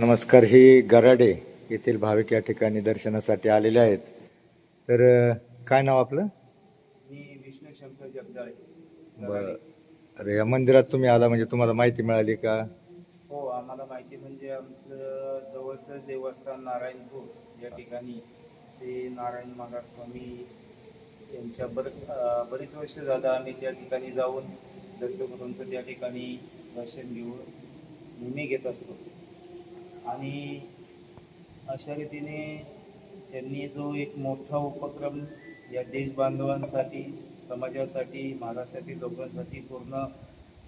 नमस्कार ही गराडे येथील भाविक या ठिकाणी दर्शनासाठी आलेले आहेत. तर अ, काय नाव आपलं? मी विष्णू शंकर जगदाळे. बरं. अरे या मंदिरात तुम्ही आला म्हणजे तुम्हाला माहिती मिळाली का? हो आम्हाला माहिती म्हणजे आमचं जवळचं देवस्थान नारायणपूर या ठिकाणी. श्री नारायण महाराज स्वामी यांच्या बर अं, बरीच वर्ष झालं आम्ही त्या ठिकाणी जाऊन दत्तगुरूंचं त्या ठिकाणी दर्शन घेऊन नेहमी घेत असतो. आणि अशा रीतीने त्यांनी जो एक मोठा उपक्रम या देश बांधवांसाठी समाजासाठी महाराष्ट्रातील लोकांसाठी पूर्ण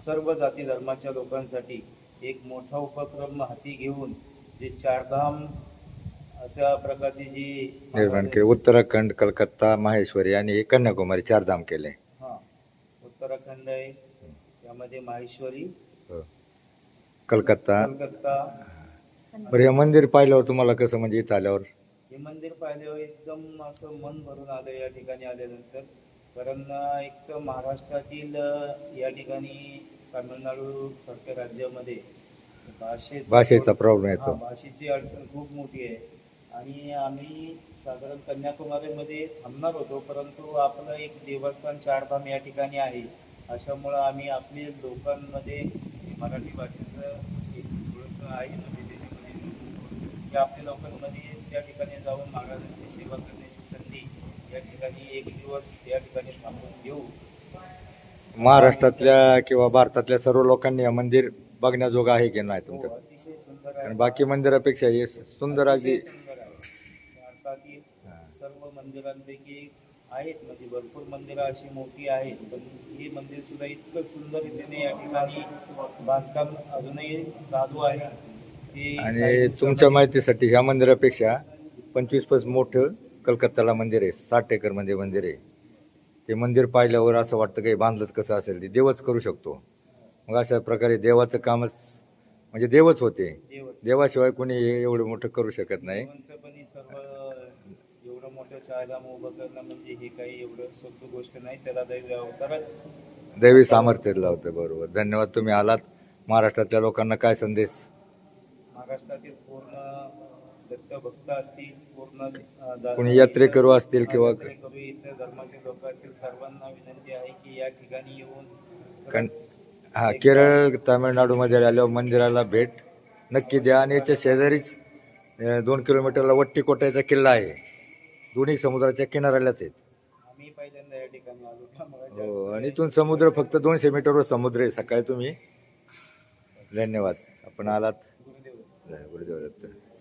सर्व जाती धर्माच्या लोकांसाठी एक मोठा उपक्रम हाती घेऊन जे चारधाम अशा प्रकारची जी निर्माण केले. उत्तराखंड कलकत्ता माहेश्वरी आणि कन्याकुमारी चार धाम केले. हां उत्तराखंड आहे. त्यामध्ये माहेश्वरी हो. कलकत्ता. कलकत्ता बरं हे मंदिर पाहिल्यावर तुम्हाला कसं म्हणजे इथं आल्यावर? हे मंदिर पाहिल्यावर एकदम असं मन भरून आलं या ठिकाणी आल्यानंतर. कारण अं, एक तर महाराष्ट्रातील अं, या ठिकाणी तामिळनाडू सारख्या राज्यामध्ये भाषेचा भाषेचा प्रॉब्लेम येतो. हा, भाषेची अडचण खूप मोठी आहे. आणि आम्ही साधारण कन्याकुमारीमध्ये थांबणार होतो परंतु आपलं एक देवस्थान चारधाम या ठिकाणी आहे. अशामुळं आम्ही आपले लोकांमध्ये मराठी भाषेचं एक थोडंसं आहे म्हणजे की आपल्या लोकांमध्ये त्या ठिकाणी जाऊन महाराजांची सेवा करण्याची संधी या ठिकाणी एक दिवस या ठिकाणी थांबून घेऊ. महाराष्ट्रातल्या किंवा भारतातल्या सर्व लोकांनी हे मंदिर बघण्याजोगं आहे की नाही हो, तुमचं अतिशय सुंदर आणि आहे बाकी मंदिरापेक्षा हे सुंदर अगदी अतिशय सुंदर आहे. भारतातील सर्व मंदिरांपैकी आहेत. म्हणजे भरपूर मंदिरं अशी मोठी आहेत. पण हे मंदिर सुद्धा इतकं सुंदर रीतीने या ठिकाणी बांधकाम अजूनही चालू आहे. आणि तुमच्या माहितीसाठी ह्या मंदिरापेक्षा पंचवीस पस मोठं कलकत्त्याला मंदिर आहे साठ एकरमध्ये मंदिर आहे. ते मंदिर पाहिल्यावर असं वाटतं की हे बांधलंच कसं असेल ते देवच करू शकतो. मग अशा प्रकारे देवाचं कामच म्हणजे देवच होते. देवाशिवाय कोणी हे एवढं मोठं करू शकत नाही. एवढं मोठं चायदाम उभं करणं म्हणजे हे काही एवढं सोपी गोष्ट नाही. त्याला दैवी अवतारच दैवी सामर्थ्य लावतं बरोबर. धन्यवाद तुम्ही आलात. महाराष्ट्रातल्या लोकांना काय संदेश? महाराष्ट्रातील पूर्ण दत्तभक्त असतील पूर्ण कोणी यात्रेकरू असतील किंवा यात्रेकरू इतर धर्माचे लोक असतील सर्वांना विनंती आहे की या ठिकाणी येऊन हा केरळ तामिळनाडूमध्ये आल्यावर मंदिराला भेट नक्की द्या आणि याच्या शेजारीच दोन किलोमीटरला वट्टी कोट्याचा किल्ला आहे. दोन्ही समुद्राच्या किनाऱ्यालाच आहेत आम्ही पहिल्यांदा या ठिकाणी आलो त्यामुळे हो आणि इथून समुद्र फक्त दोनशे मीटरवर समुद्र आहे सकाळी तुम्ही. धन्यवाद. आपण आलात. गुरुदेव जय गुरुदेव दत्त